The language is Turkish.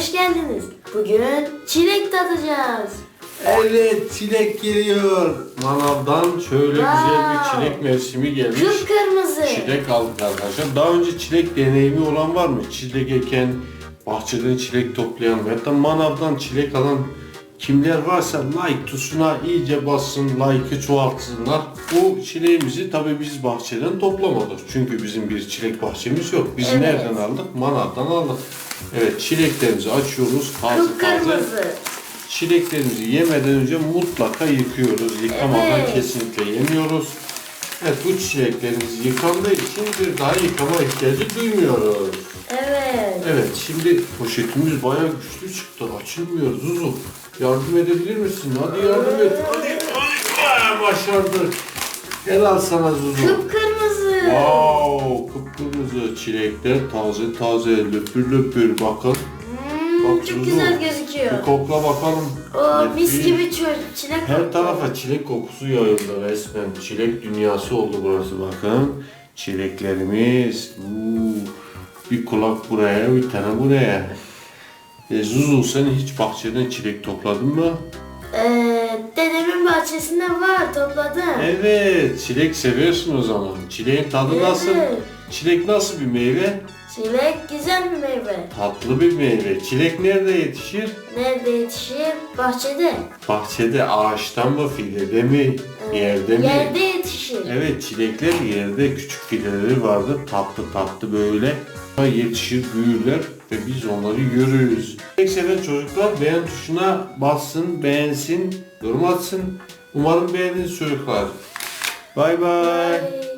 geldiniz. Bugün çilek tadacağız. Evet çilek geliyor. Manavdan şöyle güzel bir çilek mevsimi gelmiş. Kıpkırmızı. Çilek aldık arkadaşlar. Daha önce çilek deneyimi olan var mı? Çilek eken, bahçeden çilek toplayan ve hatta manavdan çilek alan kimler varsa like tuşuna iyice bassın, like'ı çoğaltsınlar. Bu çileğimizi tabii biz bahçeden toplamadık. Çünkü bizim bir çilek bahçemiz yok. Biz Evet. nereden aldık? Manavdan aldık. Evet çileklerimizi açıyoruz. Taze taze. Çileklerimizi yemeden önce mutlaka yıkıyoruz. Yıkamadan Evet. kesinlikle yemiyoruz. Evet bu çileklerimiz yıkandığı için bir daha yıkama ihtiyacı duymuyoruz. Evet. Evet şimdi poşetimiz bayağı güçlü çıktı. Açılmıyor Zuzu. Yardım edebilir misin? Hadi yardım et. Hadi. Aa, başardık. Helal sana Zuzu. Kıpkırmızı. Wow, kıpkırmızı çilekler taze taze löpür löpür bakın. Hmm, Bak çok Zuzu. güzel gözüküyor. Bir kokla bakalım. O mis Nefis. gibi çö- çilek Her kokuyor. tarafa çilek kokusu yayıldı resmen. Çilek dünyası oldu burası bakın. Çileklerimiz. Uuu. Bir kulak buraya, bir tane buraya. E, Zuzu sen hiç bahçeden çilek topladın mı? Ee, dedemin bahçesinde var topladım. Evet, çilek seviyorsun o zaman. Çileğin tadı nasıl? Evet. Çilek nasıl bir meyve? Çilek güzel bir meyve. Tatlı bir meyve. Çilek nerede yetişir? Nerede yetişir? Bahçede. Bahçede, ağaçtan mı, filede mi, Ee, yerde mi? Yerde yetişir. Evet çilekler yerde küçük fideleri vardır tatlı tatlı böyle yetişir büyürler ve biz onları görürüz. Çilek seven çocuklar beğen tuşuna bassın, beğensin, yorum atsın. Umarım beğendiniz çocuklar. Bay bay.